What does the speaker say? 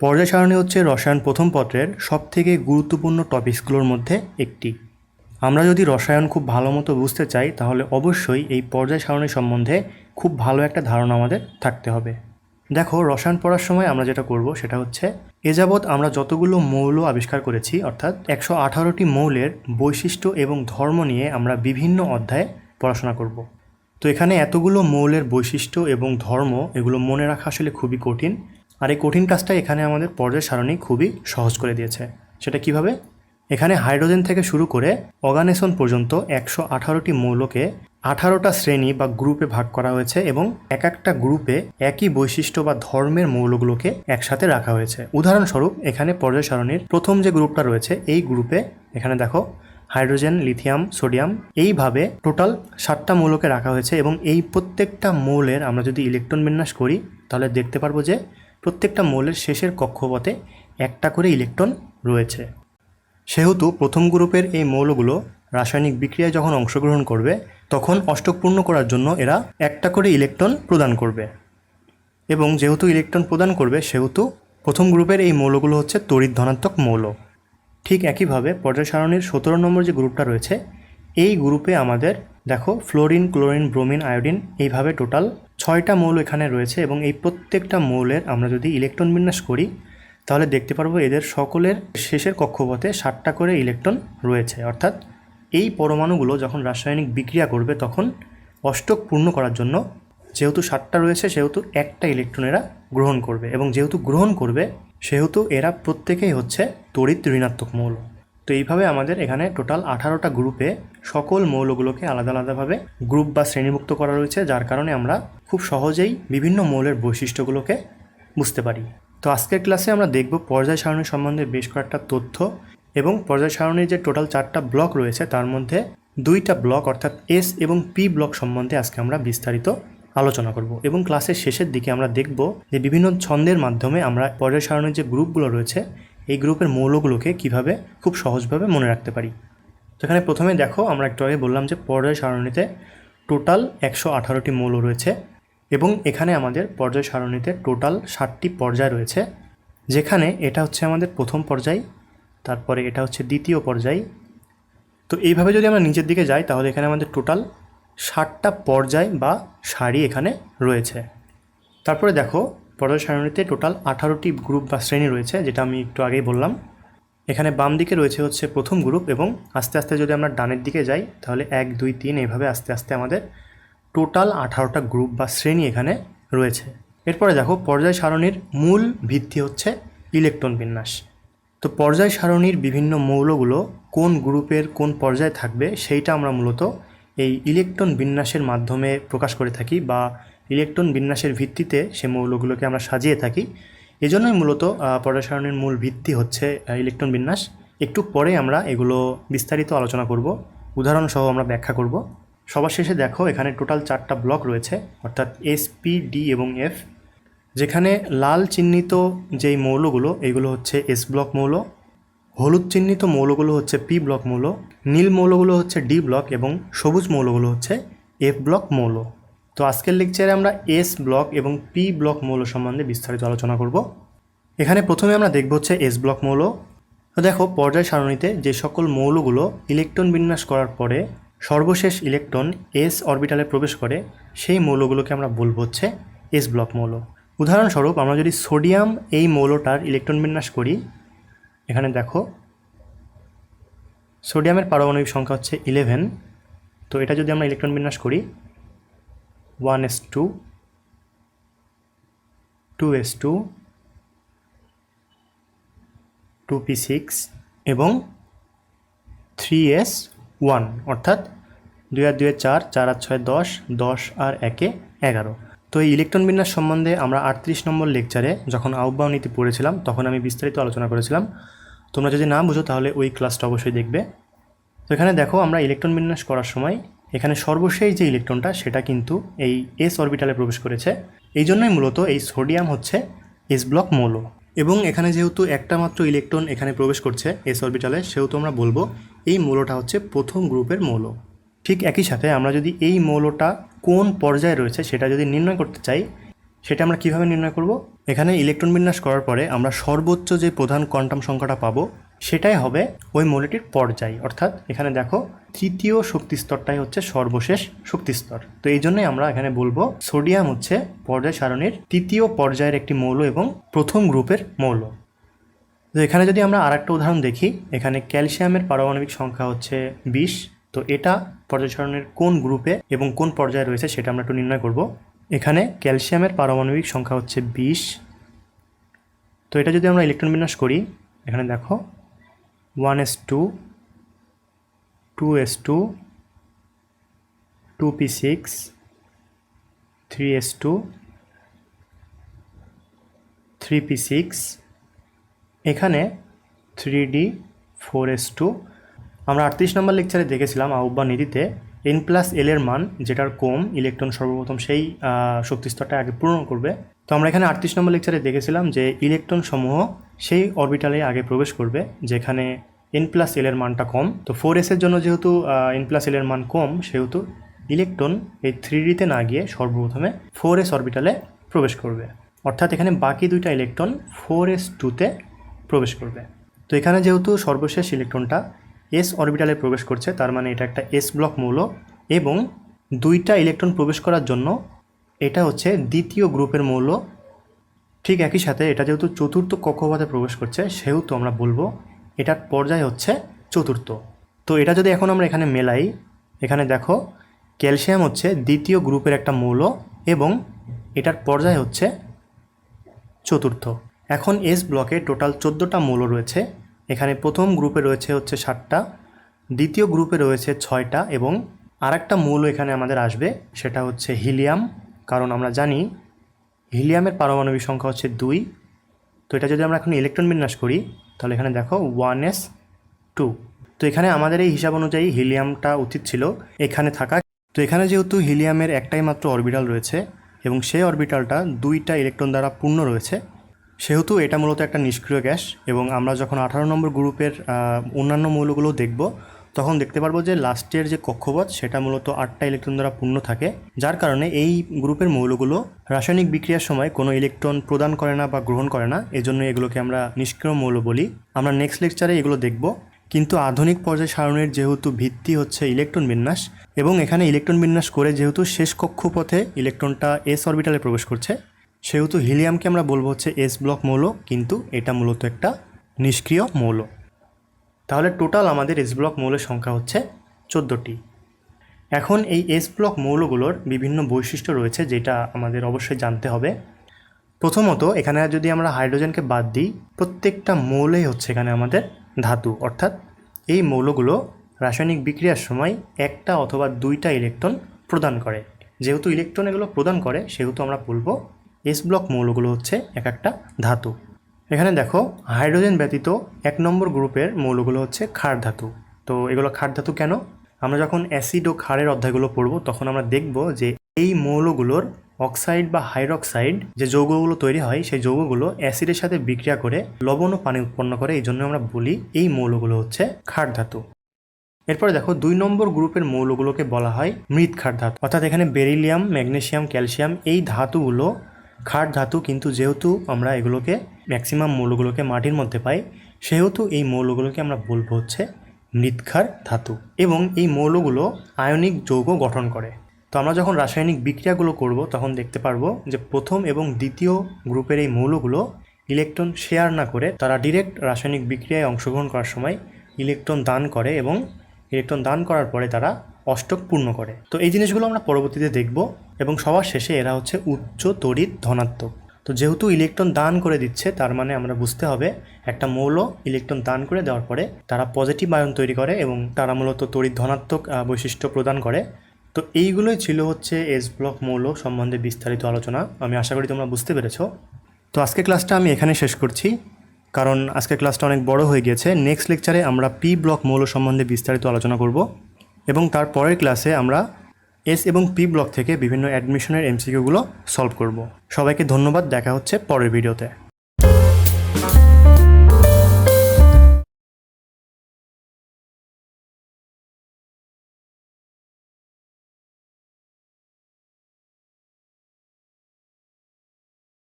পর্যায় সারণী হচ্ছে রসায়ন প্রথম পত্রের সবথেকে গুরুত্বপূর্ণ টপিকসগুলোর মধ্যে একটি। আমরা যদি রসায়ন খুব ভালো মতো বুঝতে চাই, তাহলে অবশ্যই এই পর্যায় সারণী সম্বন্ধে খুব ভালো একটা ধারণা আমাদের থাকতে হবে। দেখো, রসায়ন পড়ার সময় আমরা যেটা করব সেটা হচ্ছে, এ যাবৎ আমরা যতগুলো মৌল আবিষ্কার করেছি, অর্থাৎ একশো আঠারোটি মৌলের বৈশিষ্ট্য এবং ধর্ম নিয়ে আমরা বিভিন্ন অধ্যায়ে পড়াশোনা করব। তো এখানে এতগুলো মৌলের বৈশিষ্ট্য এবং ধর্ম, এগুলো মনে রাখা আসলে খুবই কঠিন। আর এই কঠিন কাজটা এখানে আমাদের পর্যায় সারণী খুবই সহজ করে দিয়েছে। সেটা কীভাবে? এখানে হাইড্রোজেন থেকে শুরু করে অর্গানেশন পর্যন্ত একশো আঠারোটি মৌলকে আঠারোটা শ্রেণি বা গ্রুপে ভাগ করা হয়েছে এবং এক একটা গ্রুপে একই বৈশিষ্ট্য বা ধর্মের মৌলগুলোকে একসাথে রাখা হয়েছে। উদাহরণস্বরূপ, এখানে পর্যায় সারণীর প্রথম যে গ্রুপটা রয়েছে, এই গ্রুপে এখানে দেখো, হাইড্রোজেন, লিথিয়াম, সোডিয়াম, এইভাবে টোটাল সাতটা মৌলকে রাখা হয়েছে এবং এই প্রত্যেকটা মৌলের আমরা যদি ইলেকট্রন বিন্যাস করি, তাহলে দেখতে পারব যে প্রত্যেকটা মৌলের শেষের কক্ষপথে একটা করে ইলেকট্রন রয়েছে। সেহেতু প্রথম গ্রুপের এই মৌলগুলো রাসায়নিক বিক্রিয়ায় যখন অংশগ্রহণ করবে, তখন অষ্টক পূর্ণ করার জন্য এরা একটা করে ইলেকট্রন প্রদান করবে। এবং যেহেতু ইলেকট্রন প্রদান করবে, সেহেতু প্রথম গ্রুপের এই মৌলগুলো হচ্ছে তড়িৎ ধনাত্মক মৌল। ঠিক একইভাবে পর্যায় সারণীর সতেরো নম্বর যে গ্রুপটা রয়েছে, এই গ্রুপে আমাদের, দেখো, ফ্লোরিন, ক্লোরিন, ব্রোমিন, আয়োডিন, এইভাবে টোটাল ছয়টা মৌল এখানে রয়েছে এবং এই প্রত্যেকটা মৌলের আমরা যদি ইলেকট্রন বিন্যাস করি, তাহলে দেখতে পারব এদের সকলের শেষের কক্ষপথে ষাটটা করে ইলেকট্রন রয়েছে। অর্থাৎ এই পরমাণুগুলো যখন রাসায়নিক বিক্রিয়া করবে, তখন অষ্টক পূর্ণ করার জন্য যেহেতু ষাটটা রয়েছে, সেহেতু একটা ইলেকট্রন এরা গ্রহণ করবে এবং যেহেতু গ্রহণ করবে, সেহেতু এরা প্রত্যেকেই হচ্ছে তড়িৎ ঋণাত্মক মৌল। তো এইভাবে আমাদের এখানে টোটাল আঠারোটা গ্রুপে সকল মৌলগুলোকে আলাদা আলাদাভাবে গ্রুপ বা শ্রেণীভুক্ত করা রয়েছে, যার কারণে আমরা খুব সহজেই বিভিন্ন মৌলের বৈশিষ্ট্যগুলোকে বুঝতে পারি। তো আজকের ক্লাসে আমরা দেখব পর্যায় সারণী সম্বন্ধে বেশ কয়েকটা তথ্য এবং পর্যায় সারণীর যে টোটাল চারটা ব্লক রয়েছে, তার মধ্যে দুইটা ব্লক অর্থাৎ এস এবং পি ব্লক সম্বন্ধে আজকে আমরা বিস্তারিত আলোচনা করব এবং ক্লাসের শেষের দিকে আমরা দেখব যে বিভিন্ন ছন্দের মাধ্যমে আমরা পর্যায় সারণীর যে গ্রুপগুলো রয়েছে, এই গ্রুপের মৌলগুলোকে কীভাবে খুব সহজভাবে মনে রাখতে পারি। এখানে প্রথমে দেখো, আমরা একটু আগে বললাম যে পর্যায় সারণীতে টোটাল একশো আঠারোটি মৌল রয়েছে। এবং এখানে আমাদের পর্যায় সারণীতে টোটাল ষাটটি পর্যায় রয়েছে, যেখানে এটা হচ্ছে আমাদের প্রথম পর্যায়, তারপরে এটা হচ্ছে দ্বিতীয় পর্যায়। তো এইভাবে যদি আমরা নিচের দিকে যাই, তাহলে এখানে আমাদের টোটাল ষাটটা পর্যায় বা সারি এখানে রয়েছে। তারপরে দেখো, পর্যায় সারণীতে টোটাল আঠারোটি গ্রুপ বা শ্রেণি রয়েছে, যেটা আমি একটু আগেই বললাম। এখানে বাম দিকে রয়েছে হচ্ছে প্রথম গ্রুপ এবং আস্তে আস্তে যদি আমরা ডানের দিকে যাই, তাহলে এক, দুই, তিন, এইভাবে আস্তে আস্তে আমাদের টোটাল আঠারোটা গ্রুপ বা শ্রেণি এখানে রয়েছে। এরপরে দেখো, পর্যায় সারণীর মূল ভিত্তি হচ্ছে ইলেকট্রন বিন্যাস। তো পর্যায় সারণীর বিভিন্ন মৌলগুলো কোন গ্রুপের কোন পর্যায়ে থাকবে সেইটা আমরা মূলত এই ইলেকট্রন বিন্যাসের মাধ্যমে প্রকাশ করে থাকি বা ইলেকট্রন বিন্যাসের ভিত্তিতে সে মৌলগুলোকে আমরা সাজিয়ে থাকি। এজন্যই মূলত পর্যায় সারণীর মূল ভিত্তি হচ্ছে ইলেকট্রন বিন্যাস। একটু পরে আমরা এগুলো বিস্তারিত আলোচনা করব। উদাহরণসহ আমরা ব্যাখ্যা করব। সবার শেষে দেখো, এখানে টোটাল চারটা ব্লক রয়েছে, অর্থাৎ এস পি ডি এবং এফ যেখানে লাল চিহ্নিত যেই মৌলগুলো, এগুলো হচ্ছে এস ব্লক মৌল, হলুদ চিহ্নিত মৌলগুলো হচ্ছে পি ব্লক মৌল, নীল মৌলগুলো হচ্ছে ডি ব্লক এবং সবুজ মৌলগুলো হচ্ছে এফ ব্লক মৌল। তো আজকের লেকচারে আমরা এস ব্লক এবং পি ব্লক মৌল সম্বন্ধে বিস্তারিত আলোচনা করব। এখানে প্রথমে আমরা দেখব হচ্ছে এস ব্লক মৌল। দেখো, পর্যায় সারণীতে যে সকল মৌলগুলো ইলেকট্রন বিন্যাস করার পরে সর্বশেষ ইলেকট্রন এস অরবিটালে প্রবেশ করে, সেই মৌলগুলোকে আমরা বলব হচ্ছে এস ব্লক মৌল। উদাহরণস্বরূপ আমরা যদি সোডিয়াম এই মৌলটার ইলেকট্রন বিন্যাস করি, এখানে দেখো সোডিয়ামের পারমাণবিক সংখ্যা হচ্ছে ইলেভেন তো এটা যদি আমরা ইলেকট্রন বিন্যাস করি one S two two S two two P six এবং থ্রি এস ওয়ান, অর্থাৎ দুই আর দুয়ে চার চার আর ছয় দশ দশ আর একে এগারো। তো এই ইলেকট্রন বিন্যাস সম্বন্ধে আমরা আটত্রিশ নম্বর লেকচারে যখন আহ্বান নীতি পড়েছিলাম, তখন আমি বিস্তারিত আলোচনা করেছিলাম। তোমরা যদি না বুঝো, তাহলে ওই ক্লাসটা অবশ্যই দেখবে। তো এখানে দেখো, আমরা ইলেকট্রন বিন্যাস করার সময় এখানে সর্বশেষ যে ইলেকট্রনটা, সেটা কিন্তু এই এস অরবিটালে প্রবেশ করেছে। এই জন্যই মূলত এই সোডিয়াম হচ্ছে এস ব্লক মৌল। এবং এখানে যেহেতু একটা মাত্র ইলেকট্রন এখানে প্রবেশ করছে, এস অরবিটালে, সেহেতু আমরা বলব এই মৌলটা হচ্ছে প্রথম গ্রুপের মৌল। ঠিক একই সাথে আমরা যদি এই মৌলটা কোন পর্যায়ে রয়েছে সেটা যদি নির্ণয় করতে চাই, সেটা আমরা কীভাবে নির্ণয় করব? এখানে ইলেকট্রন বিন্যাস করার পরে আমরা সর্বোচ্চ যে প্রধান কোয়ান্টাম সংখ্যাটা পাবো সেটাই হবে ওই মৌলটির পর্যায়। অর্থাৎ এখানে দেখো তৃতীয় শক্তি স্তরটাই হচ্ছে সর্বশেষ শক্তি স্তর তো এই জন্যই আমরা এখানে বলব সোডিয়াম হচ্ছে পর্যায় সারণীর তৃতীয় পর্যায়ের একটি মৌল এবং প্রথম গ্রুপের মৌল। তো এখানে যদি আমরা আর একটা উদাহরণ দেখি, এখানে ক্যালসিয়ামের পারমাণবিক সংখ্যা হচ্ছে বিশ। তো এটা পর্যায় সারণীর কোন গ্রুপে এবং কোন পর্যায়ে রয়েছে সেটা আমরা একটু নির্ণয় করব। এখানে ক্যালসিয়ামের পারমাণবিক সংখ্যা হচ্ছে বিশ। তো এটা যদি আমরা ইলেকট্রন বিন্যাস করি, এখানে দেখো one S two two S two two P six three S two three P six এখানে three D four S two আমরা আটত্রিশ নম্বর লেকচারে দেখেছিলাম আহ্বান নীতিতে। এন প্লাস এল এর মান, যেটার কম ইলেকট্রন সর্বপ্রথম সেই শক্তিস্তরটা আগে পূরণ করবে। তো আমরা এখানে আটত্রিশ নম্বর লেকচারে দেখেছিলাম যে ইলেকট্রন সমূহ সেই অরবিটালে আগে প্রবেশ করবে, যেখানে এন প্লাস এল এর মানটা কম। তো ফোর এসের জন্য যেহেতু এন প্লাস এল এর মান কম, সেহেতু ইলেকট্রন এই থ্রি ডিতে না গিয়ে সর্বপ্রথমে ফোর এস অরবিটালে প্রবেশ করবে। অর্থাৎ এখানে বাকি দুইটা ইলেকট্রন ফোর এস টুতে প্রবেশ করবে। তো এখানে যেহেতু সর্বশেষ ইলেকট্রনটা এস অরবিটালে প্রবেশ করছে, তার মানে এটা একটা এস ব্লক মৌল এবং দুইটা ইলেকট্রন প্রবেশ করার জন্য এটা হচ্ছে দ্বিতীয় গ্রুপের মৌল। ঠিক একই সাথে এটা যেহেতু চতুর্থ কক্ষপথে প্রবেশ করছে, সেহেতু আমরা বলব এটার পর্যায় হচ্ছে চতুর্থ। তো এটা যদি এখন আমরা এখানে মেলাই, এখানে দেখো ক্যালসিয়াম হচ্ছে দ্বিতীয় গ্রুপের একটা মৌল এবং এটার পর্যায় হচ্ছে চতুর্থ। এখন এস ব্লকে টোটাল চোদ্দোটা মৌল রয়েছে। এখানে প্রথম গ্রুপে রয়েছে হচ্ছে সাতটা, দ্বিতীয় গ্রুপে রয়েছে ছয়টা এবং আরেকটা মৌল এখানে আমাদের আসবে, সেটা হচ্ছে হিলিয়াম, কারণ আমরা জানি হিলিয়ামের পারমাণবিক সংখ্যা হচ্ছে দুই। তো এটা যদি আমরা এখন ইলেকট্রন বিন্যাস করি, তাহলে এখানে দেখো ওয়ান এস টু। তো এখানে আমাদের এই হিসাব অনুযায়ী হিলিয়ামটা উচিত ছিল এখানে থাকা। তো এখানে যেহেতু হিলিয়ামের একটাই মাত্র অরবিটাল রয়েছে এবং সেই অরবিটালটা দুইটা ইলেকট্রন দ্বারা পূর্ণ রয়েছে সেহেতু এটা মূলত একটা নিষ্ক্রিয় গ্যাস এবং আমরা যখন আঠারো নম্বর গ্রুপের অন্যান্য মৌলগুলো দেখব, তখন দেখতে পারব যে লাস্টের যে কক্ষপথ, সেটা মূলত আটটা ইলেকট্রন দ্বারা পূর্ণ থাকে, যার কারণে এই গ্রুপের মৌলগুলো রাসায়নিক বিক্রিয়ার সময় কোনো ইলেকট্রন প্রদান করে না বা গ্রহণ করে না, এজন্য এগুলোকে আমরা নিষ্ক্রিয় মৌল বলি। আমরা নেক্সট লেকচারে এগুলো দেখব। কিন্তু আধুনিক পর্যায় সারণীর যেহেতু ভিত্তি হচ্ছে ইলেকট্রন বিন্যাস, এবং এখানে ইলেকট্রন বিন্যাস করে যেহেতু শেষ কক্ষপথে ইলেকট্রনটা এস অরবিটালে প্রবেশ করছে সেহেতু হিলিয়ামকে আমরা বলব হচ্ছে এস ব্লক মৌল, কিন্তু এটা মূলত একটা নিষ্ক্রিয় মৌল। তাহলে টোটাল আমাদের এস ব্লক মৌলের সংখ্যা হচ্ছে চোদ্দোটি। এখন এই এস ব্লক মৌলগুলোর বিভিন্ন বৈশিষ্ট্য রয়েছে যেটা আমাদের অবশ্যই জানতে হবে। প্রথমত, এখানে যদি আমরা হাইড্রোজেনকে বাদ দিই, প্রত্যেকটা মৌলেই হচ্ছে এখানে আমাদের ধাতু। অর্থাৎ এই মৌলগুলো রাসায়নিক বিক্রিয়ার সময় একটা অথবা দুইটা ইলেকট্রন প্রদান করে। যেহেতু ইলেকট্রন এগুলো প্রদান করে, সেহেতু আমরা বলব এস ব্লক মৌলগুলো হচ্ছে এক একটা ধাতু। এখানে দেখো হাইড্রোজেন ব্যতীত এক নম্বর গ্রুপের মৌলগুলো হচ্ছে ক্ষার ধাতু। তো এগুলো ক্ষার ধাতু কেন? আমরা যখন অ্যাসিড ও ক্ষারের অধ্যায়গুলো পড়ব, তখন আমরা দেখব যে এই মৌলগুলোর অক্সাইড বা হাইড্রক্সাইড যে যৌগগুলো তৈরি হয়, সেই যৌগগুলো অ্যাসিডের সাথে বিক্রিয়া করে লবণ ও পানি উৎপন্ন করে। এই জন্য আমরা বলি এই মৌলগুলো হচ্ছে ক্ষার ধাতু। এরপরে দেখো, দুই নম্বর গ্রুপের মৌলগুলোকে বলা হয় মৃৎ ক্ষার ধাতু। অর্থাৎ এখানে বেরিলিয়াম ম্যাগনেশিয়াম ক্যালসিয়াম এই ধাতুগুলো ক্ষার ধাতু, কিন্তু যেহেতু আমরা এগুলোকে ম্যাক্সিমাম মৌলগুলোকে মাটির মধ্যে পাই, সেহেতু এই মৌলগুলোকে আমরা বলব হচ্ছে মৃৎক্ষার ধাতু এবং এই মৌলগুলো আয়নিক যৌগ গঠন করে। তো আমরা যখন রাসায়নিক বিক্রিয়াগুলো করব, তখন দেখতে পারব যে প্রথম এবং দ্বিতীয় গ্রুপের এই মৌলগুলো ইলেকট্রন শেয়ার না করে তারা ডিরেক্ট রাসায়নিক বিক্রিয়ায় অংশগ্রহণ করার সময় ইলেকট্রন দান করে এবং ইলেকট্রন দান করার পরে তারা অষ্টক পূর্ণ করে। তো এই জিনিসগুলো আমরা পরবর্তীতে দেখব এবং সবার শেষে এরা হচ্ছে উচ্চ তড়িৎ ধনাত্মক। তো যেহেতু ইলেকট্রন দান করে দিচ্ছে, তার মানে আমরা বুঝতে হবে একটা মৌল ইলেকট্রন দান করে দেওয়ার পরে তারা পজিটিভ আয়ন তৈরি করে এবং তারা মূলত তড়িৎ ধনাত্মক বৈশিষ্ট্য প্রদান করে। তো এইগুলোই ছিল হচ্ছে এস ব্লক মৌল সম্বন্ধে বিস্তারিত আলোচনা। আমি আশা করি তোমরা বুঝতে পেরেছ। তো আজকে ক্লাসটা আমি এখানে শেষ করছি। কারণ আজকের ক্লাসটা অনেক বড় হয়ে গিয়েছে। নেক্সট লেকচারে আমরা পি ব্লক মৌল সম্বন্ধে বিস্তারিত আলোচনা করব। এবং তার পরের ক্লাসে আমরা এস এবং পি ব্লক থেকে বিভিন্ন অ্যাডমিশনের এমসিকিউগুলো সলভ করব। সবাইকে ধন্যবাদ, দেখা হচ্ছে পরের ভিডিওতে।